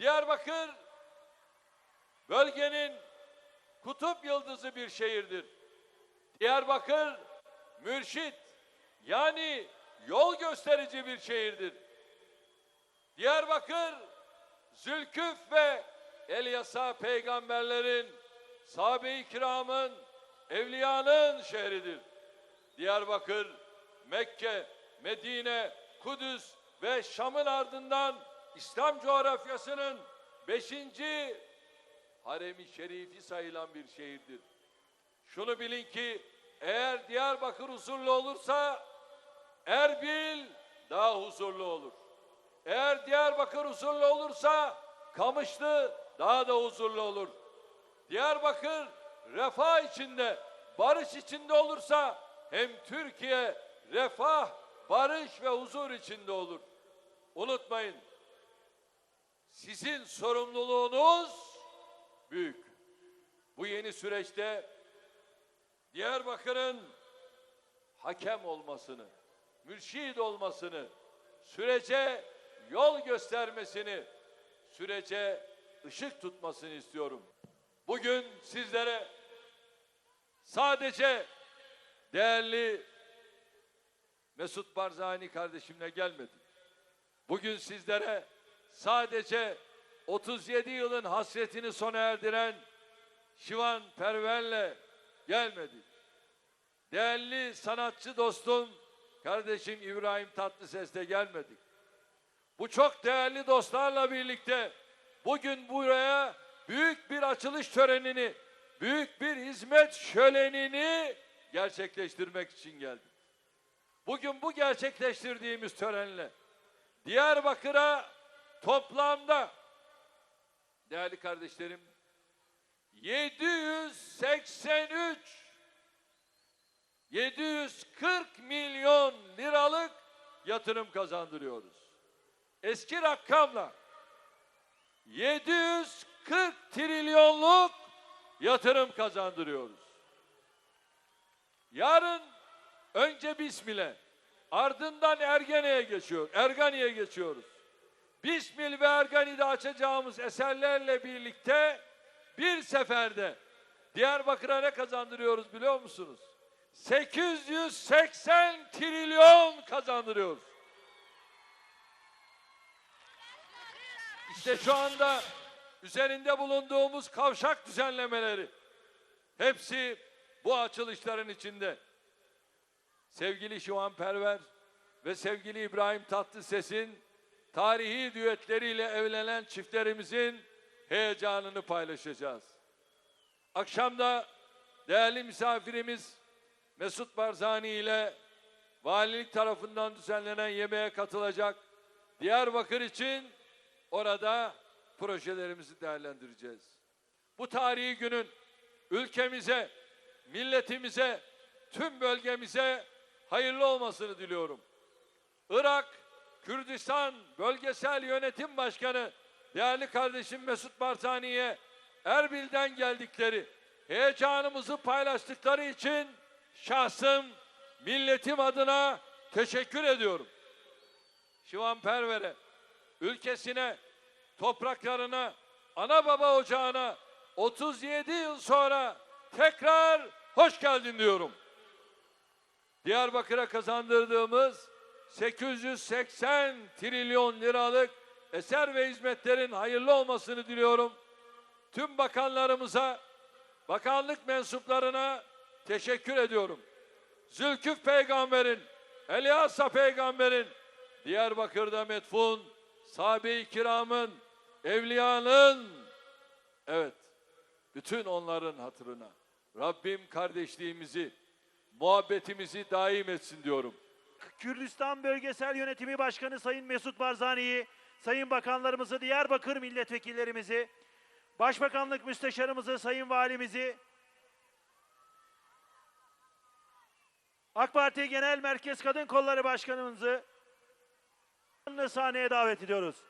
Diyarbakır bölgenin kutup yıldızı bir şehirdir. Diyarbakır mürşit yani yol gösterici bir şehirdir. Diyarbakır Zülküf ve Elyasa peygamberlerin, sahabe-i kiramın, evliyanın şehridir. Diyarbakır, Mekke, Medine, Kudüs ve Şam'ın ardından İslam coğrafyasının beşinci haremi şerifi sayılan bir şehirdir. Şunu bilin ki eğer Diyarbakır huzurlu olursa Erbil daha huzurlu olur. Eğer Diyarbakır huzurlu olursa Kamışlı daha da huzurlu olur. Diyarbakır refah içinde, barış içinde olursa hem Türkiye refah, barış ve huzur içinde olur. Unutmayın. Sizin sorumluluğunuz büyük. Bu yeni süreçte Diyarbakır'ın hakem olmasını, mürşid olmasını, sürece yol göstermesini, sürece ışık tutmasını istiyorum. Bugün sizlere sadece değerli Mesut Barzani kardeşimle gelmedim. Bugün sizlere sadece 37 yılın hasretini sona erdiren Şivan Perver'le gelmedik. Değerli sanatçı dostum, kardeşim İbrahim Tatlıses'le gelmedik. Bu çok değerli dostlarla birlikte bugün buraya büyük bir açılış törenini, büyük bir hizmet şölenini gerçekleştirmek için geldik. Bugün bu gerçekleştirdiğimiz törenle Diyarbakır'a toplamda değerli kardeşlerim 783 740 milyon liralık yatırım kazandırıyoruz. Eski rakamla 740 trilyonluk yatırım kazandırıyoruz. Yarın önce Bismil'e, ardından Ergene'ye geçiyor, Ergani'ye geçiyoruz. Bismil ve Ergani'de açacağımız eserlerle birlikte bir seferde Diyarbakır'a ne kazandırıyoruz biliyor musunuz? 880 trilyon kazandırıyoruz. İşte şu anda üzerinde bulunduğumuz kavşak düzenlemeleri hepsi bu açılışların içinde. Sevgili Şivan Perver ve sevgili İbrahim Tatlıses'in tarihi düetleriyle evlenen çiftlerimizin heyecanını paylaşacağız. Akşamda değerli misafirimiz Mesut Barzani ile valilik tarafından düzenlenen yemeğe katılacak. Diyarbakır için orada projelerimizi değerlendireceğiz. Bu tarihi günün ülkemize, milletimize, tüm bölgemize hayırlı olmasını diliyorum. Irak, Kürdistan Bölgesel Yönetim Başkanı değerli kardeşim Mesut Barzani'ye Erbil'den geldikleri, heyecanımızı paylaştıkları için şahsım, milletim adına teşekkür ediyorum. Şivan Perver'e, ülkesine, topraklarına, ana baba ocağına 37 yıl sonra tekrar hoş geldin diyorum. Diyarbakır'a kazandırdığımız 880 trilyon liralık eser ve hizmetlerin hayırlı olmasını diliyorum. Tüm bakanlarımıza, bakanlık mensuplarına teşekkür ediyorum. Zülküf peygamberin, Elyasa peygamberin, Diyarbakır'da metfun, sahabe-i kiramın, evliyanın, evet, bütün onların hatırına Rabbim kardeşliğimizi, muhabbetimizi daim etsin diyorum. Kürdistan Bölgesel Yönetimi Başkanı Sayın Mesut Barzani'yi, Sayın Bakanlarımızı, Diyarbakır Milletvekillerimizi, Başbakanlık Müsteşarımızı, Sayın Valimizi, AK Parti Genel Merkez Kadın Kolları Başkanımızı sahneye davet ediyoruz.